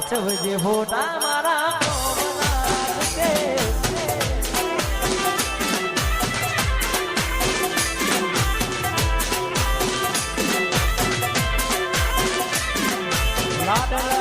સાચવજે ફોટા મારા કોમના